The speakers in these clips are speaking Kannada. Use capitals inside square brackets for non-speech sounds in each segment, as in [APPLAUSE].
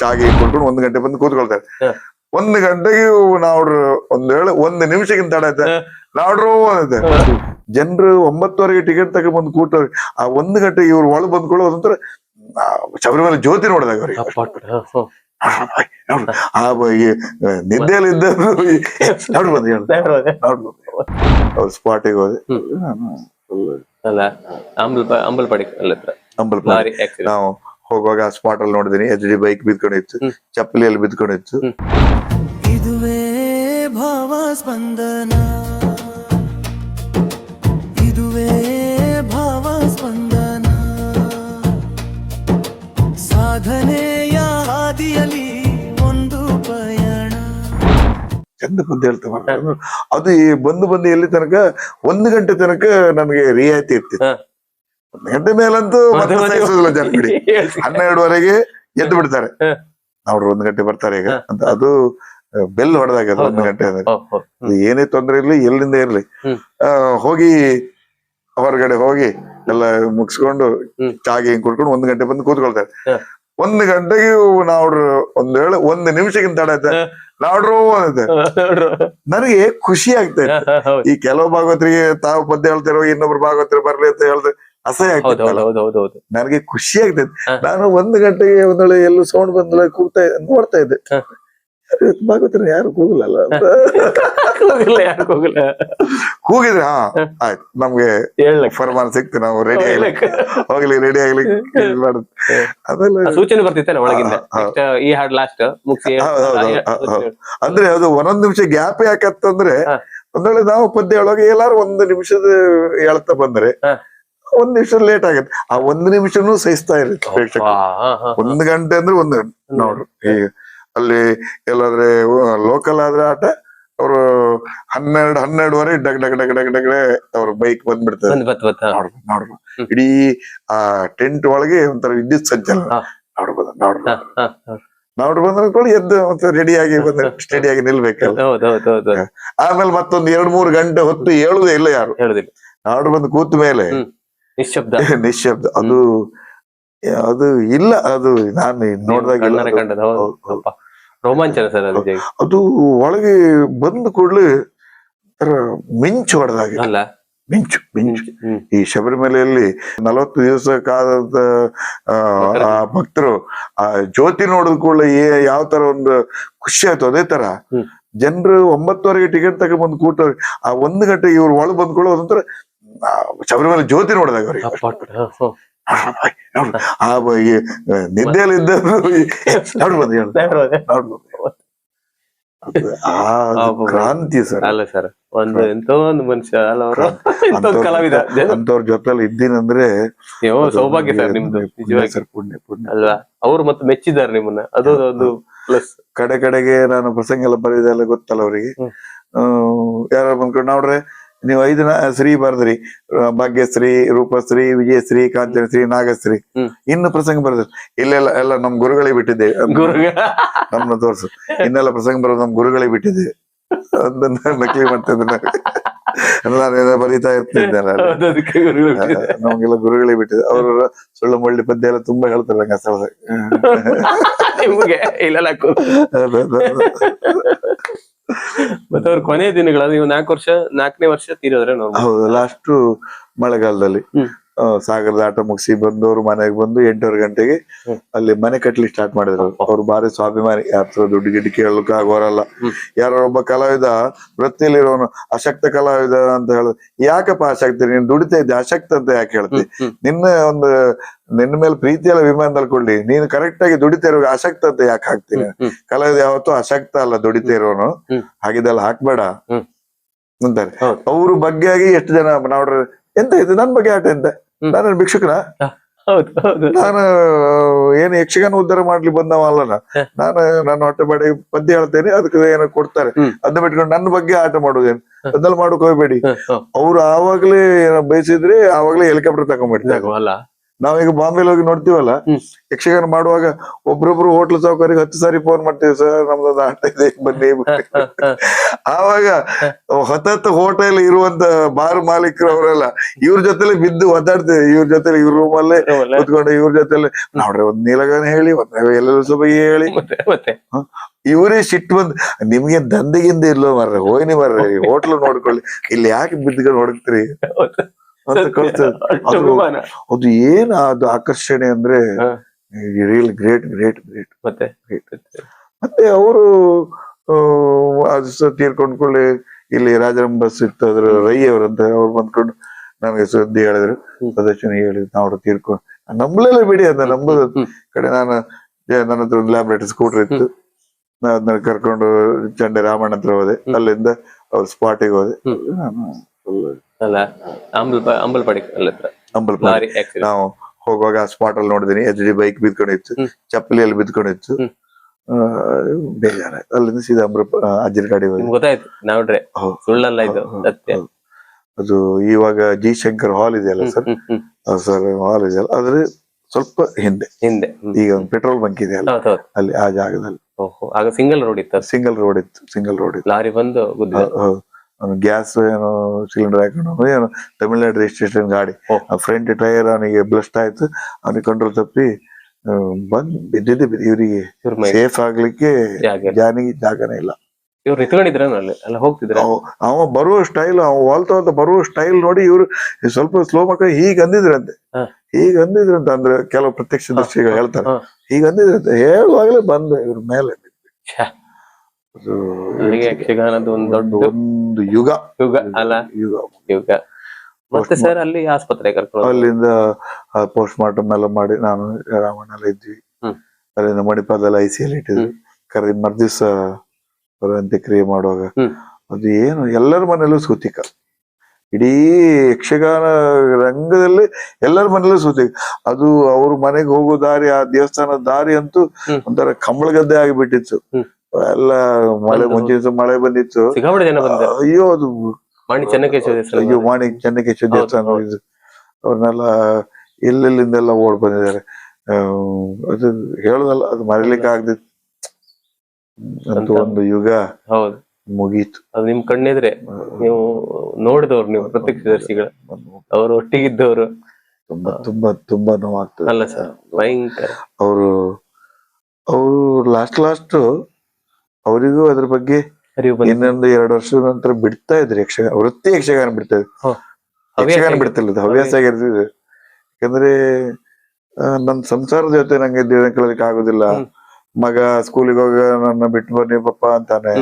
ಚಾಗಿ ಕೊಟ್ಕೊಂಡು ಒಂದು ಗಂಟೆ ಬಂದು ಕೂತ್ಕೊಳ್ತಾರೆ. ಒಂದ್ ಗಂಟೆಗೆ ನಾವ್ರು ಒಂದ್ ವೇಳೆ ಒಂದ್ ನಿಮಿಷಕ್ಕಿಂತ ತಡ ಐತೆ. ನಾವ್ರು. ಜನರು ಒಂಬತ್ತುವರೆಗೆ ಟಿಕೆಟ್ ತಗೊಂಡ್ಬಂದು ಕೂಟ ಆ ಒಂದ್ ಗಂಟೆಗೆ ಇವ್ರು ಒಳಗ್ ಬಂದ್ಕೊಳ್ಳೋ ಅಂತ ಶಬರಿಮಲೆ ಜ್ಯೋತಿ ನೋಡಿದಾಗ ಅವ್ರಿಗೆ. ಆ ನಿದ್ದೆಯಲ್ಲಿ ಬಂದು ಅವ್ರ ಸ್ಪಾಟಿಗೆ ಹೋದೆ. ಅಲ್ಲ ಅಂಬಲ್ ಅಂಬಲ್ಪಾಡಿ ಅಲ್ಲಿ ಅಂಬಲ್ಪಾಡಿ. ನಾವು ಹೋಗುವಾಗ ಸ್ಪಾಟ್ ಅಲ್ಲಿ ನೋಡಿದೀನಿ ಎಚ್ ಡಿ ಬೈಕ್ ಬಿದ್ಕೊಂಡಿತ್ತು. ಚಪ್ಪಲಿಯಲ್ಲಿ ಬಿದ್ಕೊಂಡಿತ್ತು. ಇದುವೇ ಭಾವ ಸ್ಪಂದನ. ಇದುವೇ ಭಾವ ಸ್ಪಂದನ. ಸಾಧನೆಯ ಹಾದಿಯಲ್ಲಿ ಒಂದು ಪಯಣ. ಚಂದ ಬಂದು ಹೇಳ್ತೇವೆ ಅದು ಈ ಬಂದು ಬಂದು ಎಲ್ಲಿ ತನಕ ಒಂದು ಗಂಟೆ ತನಕ ನಮಗೆ ರಿಯಾಯಿತಿ ಇರ್ತಿತ್ತು. ಗಂಟೆ ಮೇಲಂತೂ ಮತ್ತೆ. [LAUGHS] ಹನ್ನೆರಡುವರೆಗೆ ಎದ್ದು ಬಿಡ್ತಾರೆ. ಅವ್ರು ಒಂದು ಗಂಟೆ ಬರ್ತಾರೆ ಈಗ ಅಂತ. ಅದು ಬೆಲ್ ಹೊಡೆದಾಗ ಅದು ಒಂದು ಗಂಟೆ ಏನೇ ತೊಂದರೆ ಇರ್ಲಿ ಎಲ್ಲಿಂದ ಇರ್ಲಿ. ಹೋಗಿ ಹೊರಗಡೆ ಹೋಗಿ ಎಲ್ಲ ಮುಗಿಸ್ಕೊಂಡು ಚಾಗಿ ಚಾಗಿ ಕುಡ್ಕೊಂಡು ಒಂದ್ ಗಂಟೆ ಬಂದು ಕೂತ್ಕೊಳ್ತಾರೆ. ಒಂದ್ ಗಂಟೆಗೆ ನಾವ್ರು ಒಂದ್ ವೇಳೆ ಒಂದ್ ನಿಮಿಷಕ್ಕಿಂತ ತಡ ಆಯ್ತಾ? ನಾವ್ರು ನನಗೆ ಖುಷಿ ಆಗ್ತಾ ಇತ್ತು. ಈ ಕೆಲವು ಭಾಗವತರಿಗೆ ತಾವು ಪದ್ಯ ಹೇಳ್ತಿರೋ ಇನ್ನೊಬ್ರು ಭಾಗವತರು ಬರ್ಲಿ ಅಂತ ಹೇಳಿದ್ರೆ ಅಸಹ್ಯ ನನಗೆ ಖುಷಿ ಆಗ್ತೈತೆ ಹ. ನಾನು ಒಂದು ಗಂಟೆಗೆ ಒಂದೊಳೆ ಎಲ್ಲೂ ಸೌಂಡ್ ಬಂದಲ್ಲ ಕೂಗ್ತಾ ನೋಡ್ತಾ ಇದ್ದೆ. ಭಾಗವತರು ಯಾರು ಕೂಗಲಲ್ಲ ಕೂಗಿದ್ರೆ ಹಾ ಆಯ್ತು. ನಮ್ಗೆ ಫರ್ಮಾನ್ ಸಿಕ್ತು ನಾವು ರೆಡಿ ಆಗ್ಲಿಕ್ಕೆ. ಹೋಗ್ಲಿ ರೆಡಿ ಆಗ್ಲಿಕ್ಕೆ ಅದೆಲ್ಲ ಸೂಚನೆ ಬರ್ತಿತ್ತೇನೆ ಒಳಗಿಂದ? ಈ ಹಾಡ್ ಲಾಸ್ಟ್ ಮುಗಿಸಿ. ಅಂದ್ರೆ ಅದು ಒಂದೊಂದ್ ನಿಮಿಷ ಗ್ಯಾಪ್ ಯಾಕತ್ತಂದ್ರೆ ಒಂದೊಳ್ಳೆ ಒಂದ್ ನಾವು ಪದ್ಯ ಹೇಳುವಾಗ ಎಲ್ಲಾರು ಒಂದು ನಿಮಿಷದ ಹೇಳ್ತಾ ಬಂದ್ರೆ. ಒಂದ್ ನಿಮಿಷ ಲೇಟ್ ಆಗುತ್ತೆ. ಆ ಒಂದ್ ನಿಮಿಷನೂ ಸಹಿಸ್ತಾ ಇರುತ್ತೆ ಪ್ರೇಕ್ಷಕ ಒಂದ್ ಗಂಟೆ ಅಂದ್ರೆ ಒಂದ್ ಗಂಟೆ. ನೋಡ್ರಿ ಈಗ ಅಲ್ಲಿ ಎಲ್ಲಾದ್ರೆ ಲೋಕಲ್ ಆದ್ರೆ ಆಟ ಅವರು ಹನ್ನೆರಡು ಹನ್ನೆರಡುವರೆ ಡಗ್ ಡಗ್ ಡಗ್ ಡಗ್ ಡಗ್ ಅವ್ರ ಬೈಕ್ ಬಂದ್ಬಿಡ್ತಾರೆ. ನೋಡ್ಬೋದು ನೋಡ್ಬೋದು ಇಡೀ ಆ ಟೆಂಟ್ ಒಳಗೆ ಒಂಥರ ವಿದ್ಯುತ್ ಸಂಚಲನ. ನೋಡ್ಬೋದು ನೋಡ್ಬೋದು. ನೋಡ್ರಿ ಬಂದ್ರೆ ಕೂಡ ಎದ್ದು ಮತ್ತೆ ರೆಡಿ ಆಗಿ ಬಂದ್ರೆ ಸ್ಟೆಡಿಯಾಗಿ ನಿಲ್ಬೇಕಲ್ಲ. ಆಮೇಲೆ ಮತ್ತೊಂದು ಎರಡ್ ಮೂರು ಗಂಟೆ ಹೊತ್ತು ಹೇಳುದೇ ಇಲ್ಲ ಯಾರು. ನಾಡು ಬಂದು ಕೂತ ಮೇಲೆ ನಿಶಬ್ದ ನಿಶ್ಶಬ್ದ. [LAUGHS] ಅದು ಅದು ಇಲ್ಲ ಅದು ನಾನು ನೋಡಿದಾಗ. ರೋಮಾಂಚನ ಸರ್ ಅದು ಒಳಗೆ ಬಂದ ಕೂಡಲೇ ಮಿಂಚು ಹೊಡೆದಾಗ ಅಲ್ಲ. ಮಿಂಚು ಮಿಂಚು. ಈ ಶಬರಿಮಲೆಯಲ್ಲಿ ನಲವತ್ತು ದಿವಸ ಕಾದಂತ ಆ, ಭಕ್ತರು ಆ ಜ್ಯೋತಿ ನೋಡಿದ ಕೂಡಲೇ ಯಾವ ತರ ಒಂದು ಖುಷಿ ಆಯ್ತು. ಅದೇ ತರ. ಜನರು ಒಂಬತ್ತುವರೆಗೆ ಟಿಕೆಟ್ ತಗೊಂಡ್ಬಂದು ಕೂಟ ಆ ಒಂದು ಗಂಟೆ ಇವ್ರು ಒಳಗೆ ಬಂದ್ಕೊಳ್ಳೋ ಒಂಥರ ಆ, ಶಬರಿಮಲೆ ಜ್ಯೋತಿ ನೋಡಿದಾಗ ಅವ್ರಿಗೆ ನಿದ್ದೆಯಲ್ಲಿ ಇದ್ದ. ಕ್ರಾಂತಿ ಸರ್. ಅಲ್ಲ ಸರ್ ಒಂದು ಎಂತೋ ಒಂದು ಮನುಷ್ಯ ಅಲ್ಲ ಅವರು? ಕಲಾವಿದ. ಅಂತವ್ರ ಜೊತೆಲಿ ಇದ್ದೀನಂದ್ರೆ ಸೌಭಾಗ್ಯ ಸರ್ ನಿಮ್ದು ಸರ್ ಪುಣ್ಯ ಪುಣ್ಯ. ಅಲ್ವಾ? ಅವ್ರು ಮತ್ತೆ ಮೆಚ್ಚಿದ್ದಾರೆ ನಿಮ್ಮನ್ನ. ಅದು ಒಂದು ಪ್ಲಸ್ ಕಡೆ ಕಡೆಗೆ ನಾನು ಪ್ರಸಂಗ ಎಲ್ಲ ಬರೆಯೋದೆಲ್ಲ ಗೊತ್ತಲ್ಲ ಅವರಿಗೆ. ಯಾರು ಬಂದ್ಕೊಂಡು ನೋಡ್ರೆ ನೀವು ಐದು ಶ್ರೀ ಬರ್ದ್ರಿ. ಭಾಗ್ಯಶ್ರೀ ರೂಪಶ್ರೀ ವಿಜಯಶ್ರೀ ಕಾಂಚನಶ್ರೀ ನಾಗಶ್ರೀ. ಇನ್ನು ಪ್ರಸಂಗ ಬರ್ದ್ರಿ. ಇಲ್ಲೆಲ್ಲ ಎಲ್ಲ ನಮ್ ಗುರುಗಳಿಗೆ ಬಿಟ್ಟಿದ್ದೇವೆ [LAUGHS] ನಮ್ನ ತೋರ್ಸು. ಇನ್ನೆಲ್ಲ ಪ್ರಸಂಗ ಬರೋದು ನಮ್ ಗುರುಗಳಿಗೆ ಬಿಟ್ಟಿದ್ದೇವೆ ಅದನ್ನ ನಕಲಿ ಮಾಡ್ತಿದ್ದೆ ನಾನು ಬರೀತಾ ಗುರುಗಳು ಆ, ನಮ್ಗೆಲ್ಲ ಗುರುಗಳಿಗೆ ಬಿಟ್ಟಿದೆ ಅವರು ಸುಳ್ಳು ಮಳ್ಳಿ ಪದ್ಯ ಎಲ್ಲ ತುಂಬಾ ಹೇಳ್ತಾರೆ ನಂಗೆ ಆ ಸ್ಥಳದಾಗ ನಿಮ್ಗೆ ಮತ್ತೆ ಅವ್ರ ಕೊನೆ ದಿನಗಳಲ್ಲಿ ನೀವು ನಾಲ್ಕು ವರ್ಷ ನಾಲ್ಕನೇ ವರ್ಷ ತೀರಿದ್ರೆ ನೋಡ್ಬೋದು. ಹೌದು ಲಾಸ್ಟ್ ಮಳೆಗಾಲದಲ್ಲಿ. ಸಾಗರದ ಆಟ ಮುಗಿಸಿ ಬಂದವರು ಮನೆಗೆ ಬಂದು ಎಂಟೂವರೆ ಗಂಟೆಗೆ ಅಲ್ಲಿ ಮನೆ ಕಟ್ಲಿಕ್ಕೆ ಸ್ಟಾರ್ಟ್ ಮಾಡಿದ್ರು. ಅವ್ರು ಬಾರಿ ಸ್ವಾಭಿಮಾನಿ. ಯಾರ ಹತ್ರ ದುಡ್ಡು ಗಿಡ್ಡು ಕೇಳಲಿಕ್ಕೆ ಆಗೋರಲ್ಲ. ಯಾರೋ ಒಬ್ಬ ಕಲಾವಿದ ವೃತ್ತಿಯಲ್ಲಿರೋನು ಅಶಕ್ತ ಕಲಾವಿದ ಅಂತ ಹೇಳಿದ್. ಯಾಕಪ್ಪ ಅಶಕ್ತಿ? ನೀನ್ ದುಡಿತಾ ಇದ್ದೆ ಅಶಕ್ತ ಅಂತ ಯಾಕೆ ಹೇಳ್ತಿ. ನಿನ್ನ ಒಂದು ನಿನ್ನ ಮೇಲೆ ಪ್ರೀತಿಯೆಲ್ಲ ವಿಮಾನದಲ್ಲಿ ಕೊಡ್ಲಿ. ನೀನು ಕರೆಕ್ಟ್ ಆಗಿ ದುಡಿತಾ ಇರೋ ಅಶಕ್ತ ಅಂತ ಯಾಕೆ ಹಾಕ್ತೀನಿ. ಕಲಾವಿದ ಯಾವತ್ತೂ ಅಶಕ್ತ ಅಲ್ಲ ದುಡಿತಾ ಇರೋನು. ಹಾಗಿದೆಲ್ಲ ಹಾಕ್ಬೇಡ. ಅಂತಾರೆ. ಅವ್ರ ಬಗ್ಗೆ ಆಗಿ ಎಷ್ಟು ಜನ ನೋಡ್ರಿ ಎಂತ ಇದು ನನ್ ಬಗ್ಗೆ ಆಟ ಎಂತ. ನಾನು ಭಿಕ್ಷುಕನ? ನಾನು ಏನು ಯಕ್ಷಗಾನ ಉದ್ಧಾರ ಮಾಡ್ಲಿ ಬಂದವ ಅಲ್ಲನ ಹ. ನಾನು ನನ್ನ ಹೊಟ್ಟೆ ಬಾಡಿ ಪದ್ಯ ಹೇಳ್ತೇನೆ ಅದಕ್ಕೆ ಏನೋ ಕೊಡ್ತಾರೆ. ಅದನ್ನ ಬಿಟ್ಕೊಂಡು ನನ್ನ ಬಗ್ಗೆ ಆಟ ಮಾಡುದೇನು? ಅದನ್ನೆಲ್ಲ ಮಾಡಕ್ ಹೋಗ್ಬೇಡಿ. ಅವ್ರು ಆವಾಗ್ಲೇ ಬಯಸಿದ್ರೆ ಆವಾಗ್ಲೇ ಹೆಲಿಕಾಪ್ಟರ್ ತಗೊಂಡ್ಬಿಡ್ತಾರೆ. ಅಲ್ಲ. ನಾವೀಗ ಬಾಂಬೆಲಿ ಹೋಗಿ ನೋಡ್ತೀವಲ್ಲ ಯಕ್ಷಗಾನ ಮಾಡುವಾಗ ಒಬ್ರೊಬ್ರು ಹೋಟ್ಲ್ ಸಾವುಕಾರಿಗೆ ಹತ್ತು ಸಾರಿ ಫೋನ್ ಮಾಡ್ತೀವಿ ಸರ್ ನಮ್ದೊಂದು ಆಟ ಇದೆ ಬನ್ನಿ. ಬನ್ನಿ." [LAUGHS] ಆವಾಗ ಹೊತ್ತ ಹೋಟೆಲ್ ಇರುವಂತ ಬಾರ್ ಮಾಲೀಕರು ಅವರೆಲ್ಲ ಇವ್ರ ಜೊತೆಲಿ ಬಿದ್ದು ಒದ್ದಾಡ್ತೇವೆ. ಇವ್ರ ಜೊತೆಲಿ ಇವ್ರ ರೂಮಲ್ಲೇ ಅಲ್ಲೇ ಕುತ್ಕೊಂಡು ಇವ್ರ ಜೊತೆಲಿ ನೋಡ್ರಿ ಒಂದ್ ನೀಲಗಾನ ಹೇಳಿ ಒಂದ್ ಎಲ್ಲೆಲ್ಲ ಸೊಬಗಿ ಹೇಳಿ. ಇವರೇ ಸಿಟ್ಟು ಬಂದ್ ನಿಮ್ಗೆ ದಂಧೆಗಿಂದ ಇಲ್ಲೋ ಮರ್ರೆ ಹೋಯ್ನಿ ಮರ್ರೆ ಹೋಟ್ಲು ನೋಡ್ಕೊಳ್ಳಿ. ಇಲ್ಲಿ ಯಾಕೆ ಬಿದ್ದುಕೊಂಡು ಹೊಡಕ್ತಿರಿ. [LAUGHS] ಅಂತ ಅದು. ಅದು ಏನ್ ಅದು ಆಕರ್ಷಣೆ ಅಂದ್ರೆ. ರಿಯಲ್ ಗ್ರೇಟ್ ಗ್ರೇಟ್ ಗ್ರೇಟ್ ಮತ್ತೆ? ಮತ್ತೆ ಅವರು ಅದು ತೀರ್ಕೊಂಡ್ಕೊಳ್ಳಿ ಇಲ್ಲಿ ರಾಜಾರಾಮ್ ಬಸ್ ಇತ್ತು ಅದ್ರ ರೈ ಅವರಂತ ಅವ್ರು ಬಂದ್ಕೊಂಡು ನನಗೆ ಸುದ್ದಿ ಹೇಳಿದ್ರು. ಪ್ರದರ್ಶನ ಸದಸ್ಯನ ಹೇಳಿ ನಾವು ತೀರ್ಕೊಂಡು ನಂಬಲೆಲ್ಲ ಬಿಡಿ ಅಂತ ನಂಬುದು. ಕಡೆ ನಾನು ನನ್ನ ಹತ್ರ ಒಂದು ಲ್ಯಾಬ್ರೇಟರಿ ಸ್ಕೂಟರ್ ಇತ್ತು. ನಾನು ಅದನ್ನ ಕರ್ಕೊಂಡು ಚಂಡೆ ರಾಮಣ್ಣ ಹತ್ರ ಹೋದೆ ಅಲ್ಲಿಂದ ಅವ್ರ ಸ್ಪಾಟಿಗೆ ಹೋದೆ. ನಾನು ಅಲ್ಲ ಅಂಬಲ್ ಅಂಬಲ್ಪಾಡಿ ಅಲ್ಲ ಹತ್ರ ಅಂಬಲ್ಪಾಡಿ. accident. ನಾವು ಹೋಗುವಾಗ ಆ ಸ್ಪಾಟ್ ಅಲ್ಲಿ ನೋಡಿದೀನಿ ಎಚ್ ಡಿ ಬೈಕ್ ಬಿದ್ಕೊಂಡಿತ್ತು ಚಪ್ಪಲಿ ಅಲ್ಲಿ ಬಿದ್ಕೊಂಡಿತ್ತು ಹ್ಮ್. ಆ, ಬೇಜಾರ. ಅಲ್ಲಿಂದ ಸೀದಾ ಅಂಬ್ರ ಅಜ್ಜನ ಗಾಡಿ ಹೋದೆ ನಿಮ್ಗೆ ಗೊತ್ತಾಯ್ತು ನೋಡ್ರೆ ಹೌದು. ಸುಳ್ಳಲ್ಲ ಇದು ಹೌದು, ಸತ್ಯ. ಹೌದು. ಅದು ಇವಾಗ ಜಿ ಶಂಕರ್ ಹಾಲ್ ಇದೆಯಲ್ಲ ಸರ್ ಹ್ಮ್, ಹ್ಮ್. ಸರ್ ಹಾಲ್ ಇದೆಯಲ್ಲ. ಆದ್ರೆ ಸ್ವಲ್ಪ ಹಿಂದೆ. ಹಿಂದೆ ಹ್ಮ್. ಈಗ ಒಂದು ಪೆಟ್ರೋಲ್ ಬಂಕ್ ಇದೆಯಲ್ಲ ಹೌದು ಹೌದು. ಅಲ್ಲಿ ಆ ಜಾಗದಲ್ಲಿ. ಓಹೋ ಆಗ ಸಿಂಗಲ್ ರೋಡ್ ಇತ್ತು ಸಿಂಗಲ್ ರೋಡ್ ಇತ್ತು ಸಿಂಗಲ್ ರೋಡ್ ಇತ್ತು. ಲಾರಿ ಬಂದು ಗುದ್ದಿದೆ. ಅವನು ಗ್ಯಾಸ್ ಏನೋ ಸಿಲಿಂಡರ್ ಹಾಕೊಂಡು ಏನು ತಮಿಳ್ನಾಡು ರಿಜಿಸ್ಟ್ರೇಷನ್ ಗಾಡಿ. ಆ ಫ್ರಂಟ್ ಟೈರ್ ಅವನಿಗೆ ಬ್ಲಸ್ಟ್ ಆಯ್ತು. ಅವನಿಗೆ ಕಂಟ್ರೋಲ್ ತಪ್ಪಿ ಬಂದ್ ಬಿದ್ದಿದ್ದೆ ಬಿದ್ದು ಇವರಿಗೆ ಇವ್ರ ಸೇಫ್ ಆಗ್ಲಿಕ್ಕೆ. ಜಾನಿಗೆ ಜಾಗನೇ ಇಲ್ಲ. ಇವ್ರು ನಿಂತ್ಕೊಂಡಿದ್ರ ಅಲ್ಲಿ? ಹೋಗ್ತಿದ್ರು? ಅವ- ಬರುವ ಸ್ಟೈಲ್ ಅವ ವಾಲ್ತ ಬರುವ ಸ್ಟೈಲ್ ನೋಡಿ ಇವ್ರು ಸ್ವಲ್ಪ ಸ್ಲೋ ಮಾಡ್ಕೊಂಡು ಹೀಗ್ ಅಂದಿದ್ರಂತೆ. ಹೀಗ್ ಅಂದಿದ್ರಂತ ಅಂದ್ರೆ ಕೆಲವು ಪ್ರತ್ಯಕ್ಷ ದರ್ಶಿಗಳು ಹೇಳ್ತಾರೆ. ಹೀಗ್ ಅಂದಿದ್ರಂತೆ. ಹೇಳುವಾಗಲೇ ಬಂದ ಇವ್ರ ಮೇಲೆ ನನಗೆ ಯಕ್ಷಗಾನದ ಒಂದು ದೊಡ್ಡ ಒಂದು ಯುಗ. ಯುಗ ಅಲ್ಲ? ಯುಗ. ಯುಗ. ಮತ್ತೆ ಸರ್ ಅಲ್ಲಿ ಆಸ್ಪತ್ರೆ ಕರ್ಕೊಂಡು. ಅಲ್ಲಿಂದ ಪೋಸ್ಟ್ ಮಾರ್ಟಮ್ ಎಲ್ಲ ಮಾಡಿ ನಾನು ರಾಮಣ್ಣ ಎಲ್ಲ ಇದ್ವಿ. ಅಲ್ಲಿಂದ ಮಣಿಪಾಲದಲ್ಲಿ ಐ ಸಿ ಎಲ್ ಇಟ್ಟಿದ್ವಿ. ಕರೆ ಮರ್ದಿವ್ಸ ಅಂತ್ಯಕ್ರಿಯೆ ಮಾಡುವಾಗ. ಅದು ಏನು ಎಲ್ಲರ ಮನೆಯಲ್ಲೂ ಸೂತಿಕ. ಇಡೀ ಯಕ್ಷಗಾನ ರಂಗದಲ್ಲಿ ಎಲ್ಲರ ಮನೆಯಲ್ಲೂ ಸೂತಿಕ. ಅದು ಅವ್ರ ಮನೆಗೆ ಹೋಗೋ ದಾರಿ ಆ ದೇವಸ್ಥಾನದ ದಾರಿ ಅಂತೂ. ಒಂಥರ ಕಂಬಳಗದ್ದೆ ಆಗಿಬಿಟ್ಟಿತ್ತು. ಎಲ್ಲ ಮಳೆ ಮುಂಚಿನ ಮಳೆ ಬಂದಿತ್ತು. ಸಿಕ್ಕಾಪಟ್ಟೆ ಜನ ಬಂದಿದ್ದಾರೆ. ಅಯ್ಯೋ ಅದು ಮಾಣಿ ಚೆನ್ನಕೇಶ್ವರ ದೇವಸ್ಥಾನ ಅಯ್ಯೋ ಮಾಣಿ ಚೆನ್ನಕೇಶ್ವರ ದೇವಸ್ಥಾನ. ಇದು. ಅವ್ರನ್ನೆಲ್ಲ ಎಲ್ಲೆಲ್ಲಿಂದೆಲ್ಲ ಓಡ್ ಬಂದಿದ್ದಾರೆ. ಅದು ಹೇಳೋದಲ್ಲ ಅದು ಮಾರಿಲಿಕ್ಕೆ ಆಗದಿತ್ತು. ಅಂತ. ಒಂದು ಯುಗ ಹೌದು. ಮುಗೀತು. ಅದು ನಿಮ್ ಕಣ್ಣಿದ್ರೆ. ನೀವು ನೋಡಿದವ್ರು ನೀವು ಪ್ರತ್ಯಕ್ಷದರ್ಶಿಗಳು. ಅವರು ಒಟ್ಟಿಗಿದ್ದವರು. ತುಂಬಾ ತುಂಬಾ ತುಂಬಾ ನೋವಾಗ್ತದೆ. ಅಲ್ಲ ಸರ್ ಭಯಂಕರ. ಅವರು ಅವರು ಲಾಸ್ಟ್ ಲಾಸ್ಟ್ ಅವರಿಗೂ ಅದ್ರ ಬಗ್ಗೆ ಇನ್ನೊಂದು ಎರಡು ವರ್ಷದ ನಂತರ ಬಿಡ್ತಾ ಇದ್ರು ಯಕ್ಷಗಾನ ವೃತ್ತಿ ಯಕ್ಷಗಾನ ಬಿಡ್ತಾ ಇದ್ರು. ಯಕ್ಷಗಾನ ಬಿಡ್ತಿಲ್ಲ ಹವ್ಯಾಸ ಆಗಿರ್ತಿದ್ರು. ಯಾಕಂದ್ರೆ ನನ್ ಸಂಸಾರದ ಜೊತೆ ನಂಗೆ ದಿನ ಕಳಲಿಕ್ಕೆ ಆಗುದಿಲ್ಲ. ಮಗ ಸ್ಕೂಲಿಗೆ ಹೋಗ ನನ್ನ ಬಿಟ್ಟು ಬನ್ನಿ ಪಪ್ಪ ಅಂತಾನೆ.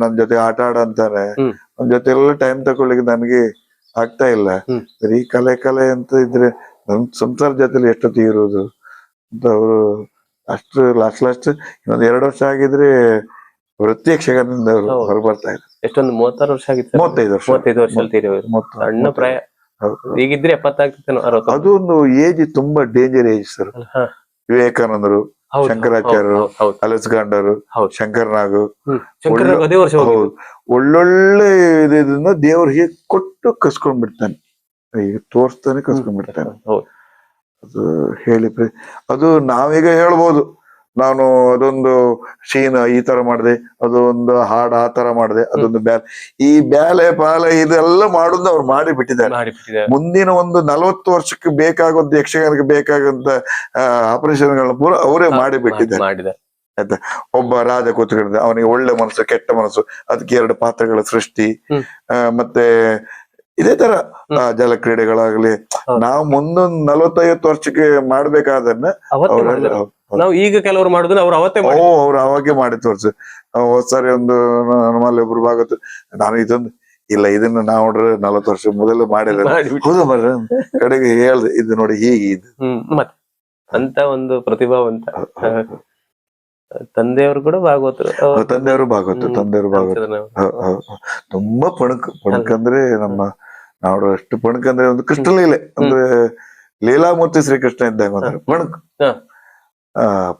ನನ್ ಜೊತೆ ಆಟ ಆಡ ಅಂತಾನೆ. ನನ್ ಜೊತೆ ಎಲ್ಲ ಟೈಮ್ ತಗೊಳ್ಳಿಕ್ಕೆ ನನಗೆ ಆಗ್ತಾ ಇಲ್ಲ. ಬರೀ ಕಲೆ ಕಲೆ ಅಂತ ಇದ್ರೆ ನಮ್ ಸಂಸಾರ ಜೊತೆಲಿ ಎಷ್ಟೊತ್ತಿಗೆ ಇರೋದು ಅಂತ ಅವರು ಅಷ್ಟು ಲಾಸ್ಟ್ ಲಾಸ್ಟ್ ಇನ್ನೊಂದು ಎರಡು ವರ್ಷ ಆಗಿದ್ರೆ ವೃತ್ತಿ ಯಕ್ಷಗಾನದಿಂದ ಅವರು ಬರ್ತಾ ಇದ್ರು ಎಷ್ಟೊಂದು ಮೂವತ್ತಾರು ವರ್ಷ ಆಗಿತ್ತು. ಮೂವತ್ತೈದು ವರ್ಷ. ಮೂವತ್ತೈದು ವರ್ಷ ತೀರಿ ಹೋದ್ರು. ಮೂವತ್ತು- ಸಣ್ಣ ಪ್ರಾಯ. ಈಗಿದ್ರೆ ಎಪ್ಪತ್ತಾಗ್ತಿತ್ತು ಅದು ಒಂದು ಏಜ್ ತುಂಬಾ ಡೇಂಜರ್ ಏಜ್ ಸರ್ ವಿವೇಕಾನಂದರು ಶಂಕರಾಚಾರ್ಯರು, ಅಲಸ್ ಗಾಂಡರು ಅಲಸ್ಗಾಂಡರು. ಶಂಕರನಾಗು ಒಳ್ಳೊಳ್ಳೆ ಇದನ್ನ ದೇವ್ರು ಹೇಗೆ ಕೊಟ್ಟು ಕಸ್ಕೊಂಡ್ ಬಿಡ್ತಾನೆ ಈಗ ತೋರಿಸ್ತಾನೆ ಕಸ್ಕೊಂಡ್ ಬಿಡ್ತಾನೆ ಹೌದು. ಅದು ಹೇಳಿ ಅದು ನಾವೀಗ ಹೇಳ್ಬೋದು. ನಾನು ಅದೊಂದು ಸೀನ್ ಈ ತರ ಮಾಡಿದೆ ಅದೊಂದು ಹಾಡ್ ಆ ತರ ಮಾಡಿದೆ ಅದೊಂದು ಬ್ಯಾಲೆ. ಈ ಬ್ಯಾಲೆ ಪಾಲೆ ಇದೆಲ್ಲ ಮಾಡೋದು ಅವ್ರು ಮಾಡಿ ಬಿಟ್ಟಿದ್ದಾರೆ ಮಾಡಿಬಿಟ್ಟಿದ್ದಾರೆ. ಮುಂದಿನ ಒಂದು ನಲವತ್ತು ವರ್ಷಕ್ಕೆ ಬೇಕಾಗುವಂತ ಯಕ್ಷಗಾನಕ್ಕೆ ಬೇಕಾಗುವಂತ ಆಪರೇಷನ್ಗಳನ್ನ ಪೂರ ಅವರೇ ಮಾಡಿ ಬಿಟ್ಟಿದ್ದಾರೆ ಆಯ್ತಾ? ಒಬ್ಬ ರಾಜ ಕೂತ್ಕೊಂಡಿದ್ದ ಅವನಿಗೆ ಒಳ್ಳೆ ಮನಸ್ಸು ಕೆಟ್ಟ ಮನಸ್ಸು ಅದಕ್ಕೆ ಎರಡು ಪಾತ್ರಗಳ ಸೃಷ್ಟಿ ಆ, ಮತ್ತೆ ಇದೇ ತರ ಜಲ ಕ್ರೀಡೆಗಳಾಗ್ಲಿ. ನಾವು ಮುಂದೊಂದ್ ನಲವತ್ತೈವತ್ತು ವರ್ಷಕ್ಕೆ ಮಾಡ್ಬೇಕಾದನ್ನ. ನಾವು ಈಗ ಕೆಲವರು ಮಾಡುದನ್ನ ಅವ್ರು ಅವತ್ತೇ ಓ ಅವ್ರು ಅವಾಗೆ ಮಾಡಿ ತೋರ್ಸು. ಹೋದ್ ಸಾರಿ ಒಂದು ನಮ್ಮಲ್ಲಿ ಒಬ್ರು ಭಾಗತ್ತು ನಾನು ಇದೊಂದು ಇಲ್ಲ ಇದನ್ನ ನಾವು ನೋಡ್ರೆ ನಲವತ್ತು ವರ್ಷ ಮೊದಲು ಮಾಡಿದ್ರೆ. ಹೌದು ಬರ್ರಿ. ಕಡೆಗೆ ಹೇಳ್ದೆ ಇದು ನೋಡಿ ಹೀಗೆ ಇದು. ಮತ್ತೆ ಅಂತ ಒಂದು ಪ್ರತಿಭಾವಂತ ತಂದೆಯವರು ಕೂಡ ಭಾಗವತರು. ತಂದೆಯವರು ಭಾಗವತರು. ತಂದೆಯವರು ಹೌ. ತುಂಬಾ ಪಣಕ್ ಪಣಕ್ ಅಂದ್ರೆ ನಮ್ಮ ನಾವು ಅಷ್ಟು ಪಣಕ್ ಅಂದ್ರೆ ಒಂದು ಕೃಷ್ಣ ಲೀಲೆ ಅಂದ್ರೆ ಲೀಲಾಮೂರ್ತಿ ಶ್ರೀಕೃಷ್ಣ ಇದ್ದಾಗ ಒಂದು ಪಣಕ್.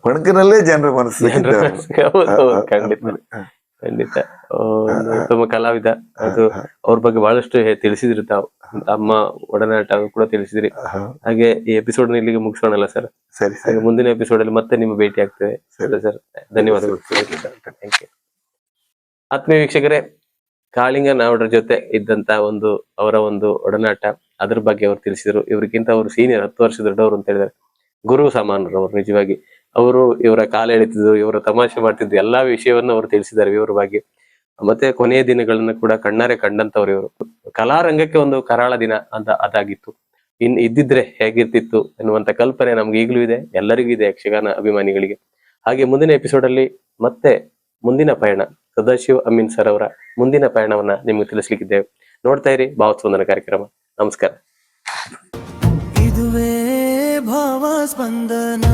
ಪಣಕಿನಲ್ಲೇ ಜನರ ಮನಸ್ಸು ಖಂಡಿತ. ಉತ್ತಮ ಕಲಾವಿದ. ಅದು ಅವ್ರ ಬಗ್ಗೆ ಬಹಳಷ್ಟು ತಿಳಿಸಿದ್ರಿ ತಾವು. ತಮ್ಮ ಒಡನಾಟ ಕೂಡ ತಿಳಿಸಿದ್ರಿ. ಹಾಗೆ ಈ ಎಪಿಸೋಡ್ ಇಲ್ಲಿಗೆ ಮುಗಿಸೋಣಲ್ಲ ಸರ್ ಸರಿ. ಸರಿ ಮುಂದಿನ ಎಪಿಸೋಡ್ ಅಲ್ಲಿ ಮತ್ತೆ ನಿಮ್ಮ ಭೇಟಿ ಆಗ್ತೇವೆ. ಸರ್. ಧನ್ಯವಾದಗಳು. ಥ್ಯಾಂಕ್ ಯು ಆತ್ಮೀಯ ವೀಕ್ಷಕರೇ ಕಾಳಿಂಗ ನಾವಡ್ರ ಜೊತೆ ಇದ್ದಂತ ಒಂದು, ಅವರ ಒಂದು ಒಡನಾಟ, ಅದ್ರ ಬಗ್ಗೆ ಅವ್ರು ತಿಳಿಸಿದ್ರು. ಇವ್ರಿಗಿಂತ ಅವರು ಸೀನಿಯರ್ ಹತ್ತು ವರ್ಷ ದೊಡ್ಡವರು ಅಂತ ಹೇಳಿದ್ದಾರೆ. ಗುರು ಸಮಾನರು ಅವರು ನಿಜವಾಗಿ. ಅವರು ಇವರ ಕಾಲ ಎಳಿತಿದ್ರು ಇವರ ತಮಾಷೆ ಮಾಡ್ತಿದ್ರು ಎಲ್ಲಾ ವಿಷಯವನ್ನು ಅವರು ತಿಳಿಸಿದ್ದಾರೆ ಬಗ್ಗೆ. ಮತ್ತೆ ಕೊನೆಯ ದಿನಗಳನ್ನ ಕೂಡ ಕಣ್ಣಾರೆ ಕಂಡಂತವ್ರು ಇವರು. ಕಲಾರಂಗಕ್ಕೆ ಒಂದು ಕರಾಳ ದಿನ ಅಂತ ಅದಾಗಿತ್ತು. ಇನ್ ಇದ್ದಿದ್ರೆ ಹೇಗಿರ್ತಿತ್ತು ಎನ್ನುವಂತ ಕಲ್ಪನೆ ನಮ್ಗೆ ಈಗಲೂ ಇದೆ. ಎಲ್ಲರಿಗೂ ಇದೆ ಯಕ್ಷಗಾನ ಅಭಿಮಾನಿಗಳಿಗೆ. ಹಾಗೆ ಮುಂದಿನ ಎಪಿಸೋಡ್ ಅಲ್ಲಿ ಮತ್ತೆ ಮುಂದಿನ ಪಯಣ. ಸದಾಶಿವ್ ಅಮೀನ್ ಸರ್ ಅವರ ಮುಂದಿನ ಪಯಣವನ್ನ ನಿಮಗೆ ತಿಳಿಸ್ಲಿಕ್ಕಿದ್ದೇವೆ. ನೋಡ್ತಾ ಇರಿ ಭಾವಸ್ಪಂದನ ಕಾರ್ಯಕ್ರಮ. ನಮಸ್ಕಾರ. ಇದುವೇ ಭಾವ ಸ್ಪಂದನ.